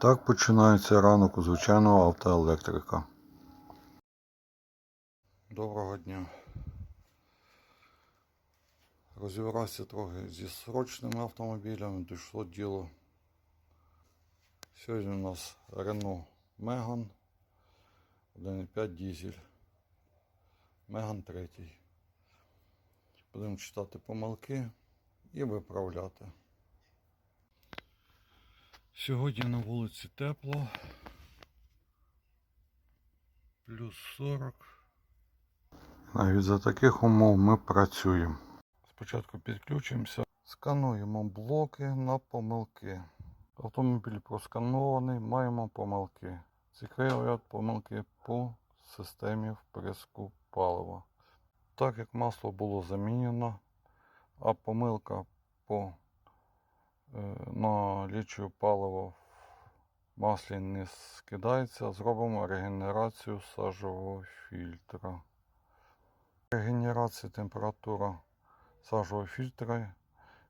Так починається ранок у звичайного автоелектрика. Доброго дня. Розібрався трохи зі срочними автомобілями, дійшло діло. Сьогодні у нас Renault Megane 1.5 дизель. Megane 3. Будемо читати помилки і виправляти. Сьогодні на вулиці тепло. Плюс 40. Навіть за таких умов ми працюємо. Спочатку підключимося, скануємо блоки на помилки. Автомобіль просканований, маємо помилки. Цікаві ряд помилки по системі вприску палива. Так як масло було замінено, а помилка по е, налічую паливо в маслі не скидається, зробимо регенерацію сажового фільтра. Регенерація температура сажового фільтра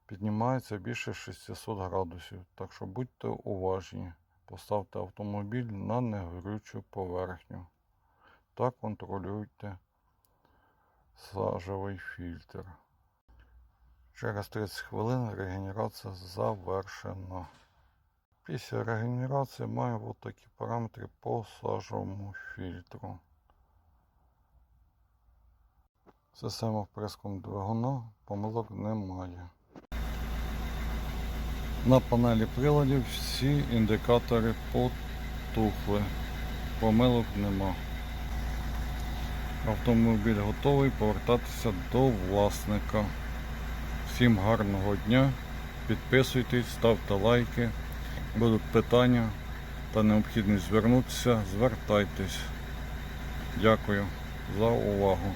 піднімається більше 600 градусів, так що будьте уважні. Поставте автомобіль на негорючу поверхню та контролюйте сажовий фільтр. Через 30 хвилин регенерація завершена. Після регенерації маємо такі параметри по сажовому фільтру. Система вприском двигуна помилок немає. На панелі приладів всі індикатори потухли. Помилок нема. Автомобіль готовий повертатися до власника. Всім гарного дня. Підписуйтесь, ставте лайки. Будуть питання та необхідність звернутися, звертайтесь. Дякую за увагу.